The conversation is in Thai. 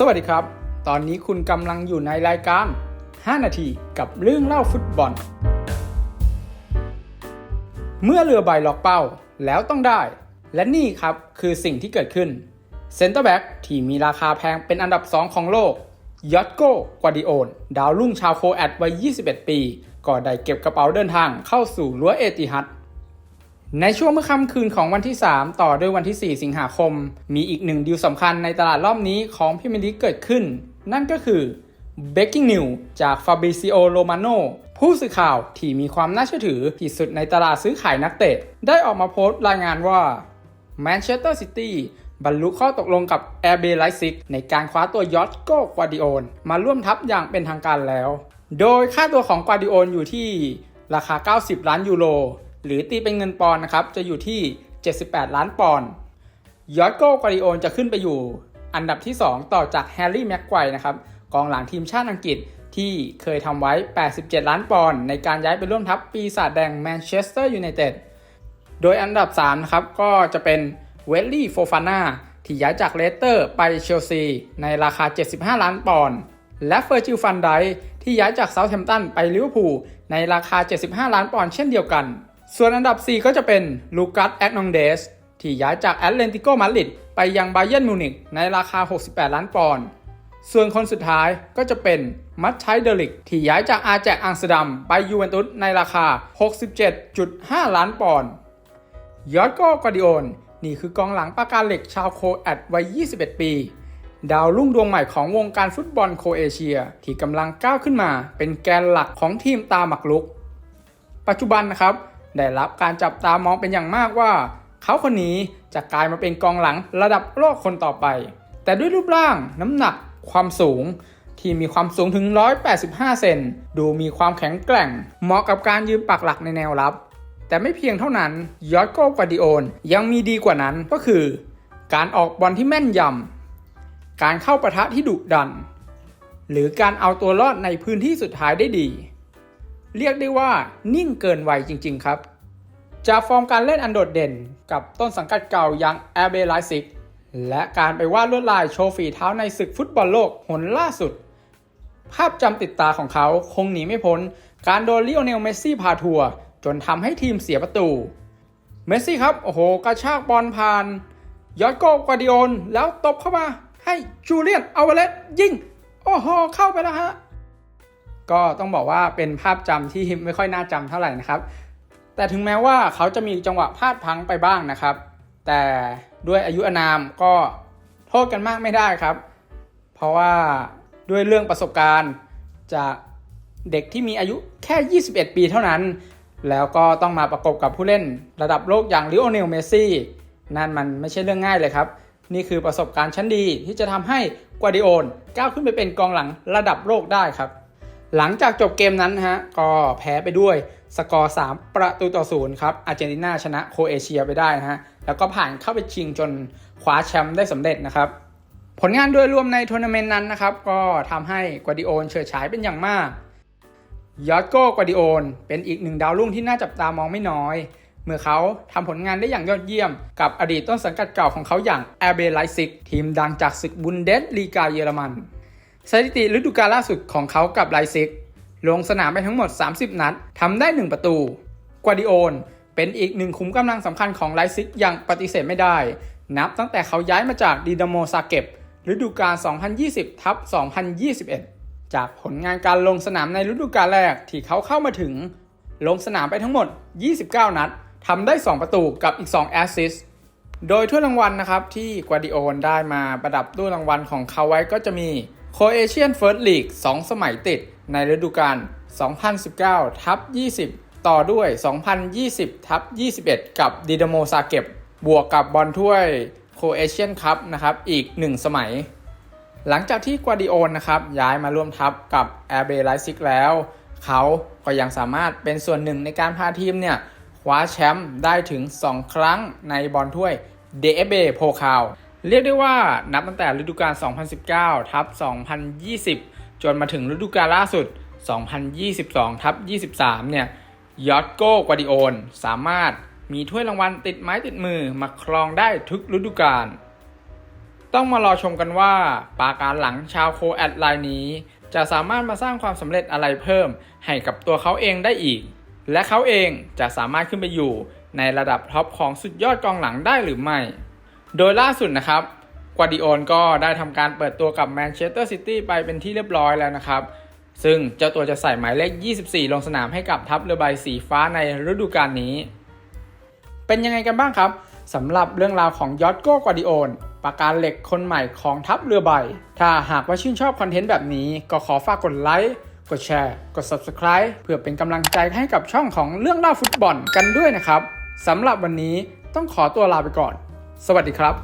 สวัสดีครับ ตอนนี้คุณกำลังอยู่ในรายการ 5 นาทีกับเรื่องเล่าฟุตบอล เมื่อเรือใบล็อกเป้าแล้วต้องได้ และนี่ครับคือสิ่งที่เกิดขึ้น เซนเตอร์แบ็กที่มีราคาแพงเป็นอันดับ 2 ของโลกยอตโกกวาดิโอน ดาวรุ่งชาวโคแอดวัย 21 ปี ก็ได้เก็บกระเป๋าเดินทางเข้าสู่รั้วเอติฮัด ในช่วงเมื่อค่ำคืนของวันที่ 3 ต่อด้วยวันที่ 4 สิงหาคม มีอีกหนึ่งดีลสำคัญในตลาดรอบนี้ของพิมยร์ลีกเกิดขึ้น นั่นก็คือ Breaking News จาก Fabrizio Romano ผู้สื่อข่าวที่มีความน่าเชื่อถือที่สุดในตลาดซื้อขายนักเตะ ได้ออกมาโพสต์รายงานว่า Manchester City บรรลุข้อตกลงกับ RB Leipzig ในการคว้าตัวยอตโกกวาดิโอนมาร่วมทัพอย่างเป็นทางการแล้ว โดยค่าตัวของกวาดิโอนอยู่ที่ราคา 90 ล้านยูโร หรือตีเป็นเงินปอนด์นะครับ จะอยู่ที่ 78 ล้านปอนด์ยอร์โกกาดิโอนจะขึ้นไปอยู่ อันดับที่ 2 ต่อจากแฮร์รี่แม็กไกวนะครับกองหลังทีมชาติอังกฤษที่เคยทำไว้ 87 ล้านปอนด์ในการย้ายไปร่วมทัพปีศาจแดงแมนเชสเตอร์ยูไนเต็ด โดยอันดับ3นะครับก็จะเป็นเวลลี่โฟฟาน่าที่ย้ายจากเลสเตอร์ไปเชลซีในราคา 75 ล้านปอนด์ และเฟอร์จิลฟันไดที่ย้ายจากเซาท์แฮมป์ตันไปลิเวอร์พูลในราคา 75 ล้านปอนด์เช่นเดียวกัน ส่วนอันดับ 4 ก็จะเป็นลูกัสแอกนองเดสที่ย้ายจากแอตเลนติโกมาดริดไปยังไบเยนมิวนิกในราคา 68 ล้านปอนด์ ส่วนคนสุดท้ายก็จะเป็นมัตชัยเดลิก ที่ย้ายจากอาแจกอังสเตดัมไปยูเวนตุสในราคา 67.5 ล้านปอนด์ยอร์โกกวาดิโอน นี่คือกองหลังปากกาเหล็กชาวโคแอดวัย 21 ปี ดาวรุ่งดวงใหม่ของวงการฟุตบอลโคเอเชีย ที่กำลังก้าวขึ้นมา เป็นแกนหลักของทีมตาหมักลุก ปัจจุบันนะครับ ได้รับการจับตามองเป็นอย่างมากว่า เขาคนนี้จะกลายมาเป็นกองหลังระดับโลกคนต่อไป แต่ด้วยรูปร่างน้ำหนักความสูงที่มีความสูงถึง 185 เซน ดูมีความแข็งแกร่ง เหมาะกับการยืนปักหลักในแนวรับ แต่ไม่เพียงเท่านั้น ยอร์โกกวาดิโอนยังมีดีกว่านั้นก็คือ การออกบอลที่แม่นยำ การเข้าปะทะที่ดุดัน หรือการเอาตัวรอดในพื้นที่สุดท้ายได้ดี เรียกได้ว่านิ่งเกินวัยจริง ๆ ครับ จากฟอร์มการเล่นอันโดดเด่นกับต้นสังกัดเก่าอย่างแอร์เบไลซิกและการไปวาดลวดลายโชว์ฝีเท้าในศึกฟุตบอลโลกหนล่าสุด ภาพจำติดตาของเขาคงหนีไม่พ้น การโดนลิโอเนลเมสซี่พาทัวร์จนทำให้ทีมเสียประตู เมสซี่ครับ โอ้โห กระชากบอลผ่าน ยอดโกกวาดิโอนแล้วตบเข้ามาให้จูเลียนอาวเลสยิง โอ้โห เข้าไปแล้วฮะ ก็ต้องบอกว่าเป็นภาพจำที่ไม่ค่อยน่าจำเท่าไหร่นะครับ แต่ถึงแม้ว่าเขาจะมีจังหวะพลาดพังไปบ้างนะครับ แต่ด้วยอายุอานามก็โทษกันมากไม่ได้ครับ เพราะว่าด้วยเรื่องประสบการณ์จากเด็กที่มีอายุแค่ 21 ปีเท่านั้น แล้วก็ต้องมาประกบกับผู้เล่นระดับโลกอย่างลิโอเนล เมสซี่ นั่นมันไม่ใช่เรื่องง่ายเลยครับ นี่คือประสบการณ์ชั้นดีที่จะทำให้กวาดิโอนก้าวขึ้นไปเป็นกองหลังระดับโลกได้ครับ หลังจากจบเกมนั้นฮะก็แพ้ไปด้วยสกอร์ 3 ประตูต่อศูนย์ครับอาร์เจนตินาชนะโคเอเชียไปได้นะฮะแล้วก็ผ่านเข้าไปชิงจนคว้าแชมป์ได้สำเร็จนะครับผลงานโดยรวมในทัวร์นาเมนต์นั้นนะครับก็ทำให้กวาดิโอนเฉิดฉายเป็นอย่างมากยอร์โก้กวาดิโอนเป็นอีกหนึ่งดาวรุ่งที่น่าจับตามองไม่น้อย เมื่อเขาทำผลงานได้อย่างยอดเยี่ยม กับอดีตต้นสังกัดเก่าของเขาอย่างแอเบไลซิกทีมดังจากศึกบุนเดสลีกาเยอรมัน สถิติฤดูกาลล่าสุดของเขากับไลซิก ลงสนามไปทั้งหมด 30 นัดทำได้ 1 ประตู กวาดิโอนเป็นอีกหนึ่งขุมกำลังสำคัญของไลซิกอย่างปฏิเสธไม่ได้ นับตั้งแต่เขาย้ายมาจากดีดาโมซาเก็บฤดูกาล 2020 ทับ 2021 จากผลงานการลงสนามในฤดูกาลแรกที่เขาเข้ามาถึง ลงสนามไปทั้งหมด 29 นัดทำได้ 2 ประตูกับอีก 2 แอสซิสต์โดยถ้วยรางวัลนะครับที่กวาดิโอนได้มาประดับตู้รางวัลของเขาไว้ก็จะมี Croatian First League 2สมัยติดในฤดูกาล 2019 ทับ 20 ต่อด้วย 2020 ทับ 21 กับดิดาโมซาเก็บบวกกับบอลถ้วย Croatian Cup นะครับอีก 1 สมัย หลังจากที่กวาดิโอนนะครับย้ายมาร่วมทัพกับแอร์เบไลซิกแล้ว เขาก็ยังสามารถเป็นส่วนหนึ่งในการพาทีมเนี่ยคว้าแชมป์ได้ถึง 2 ครั้งในบอลถ้วย DFB โพคาว เรียกได้ว่านับตั้งแต่ฤดูกาล 2019 ทับ 2020 จนมาถึงฤดูกาลล่าสุด 2022 ทับ 23 เนี่ยยอตโกกวาดิโอน สามารถมีถ้วยรางวัลติดไม้ติดมือมาครองได้ทุกฤดูกาล ต้องมารอชมกันว่า ปาการหลังชาวโคแอดไลน์นี้ จะสามารถมาสร้างความสำเร็จอะไรเพิ่ม ให้กับตัวเขาเองได้อีก และเขาเองจะสามารถขึ้นไปอยู่ในระดับท็อปของสุดยอดกองหลังได้หรือไม่ โดยล่าสุดนะครับกวาดิโอนก็ได้ทำการเปิดตัวกับแมนเชสเตอร์ซิตี้ไปเป็นที่เรียบร้อยแล้วนะครับ ซึ่งเจ้าตัวจะใส่หมายเลข 24 ลงสนามให้กับทัพเรือใบสีฟ้าในฤดูกาลนี้ เป็นยังไงกันบ้างครับสำหรับเรื่องราวของยอตโก้กวาดิโอนปากการเหล็กคนใหม่ของทัพเรือใบ ถ้าหากว่าชื่นชอบคอนเทนต์แบบนี้ก็ขอฝากกดไลค์ กดแชร์ กด Subscribe เพื่อเป็นกำลังใจให้กับช่องของเรื่องเล่าฟุตบอลกันด้วยนะครับสำหรับวันนี้ต้องขอตัวลาไปก่อน สวัสดีครับ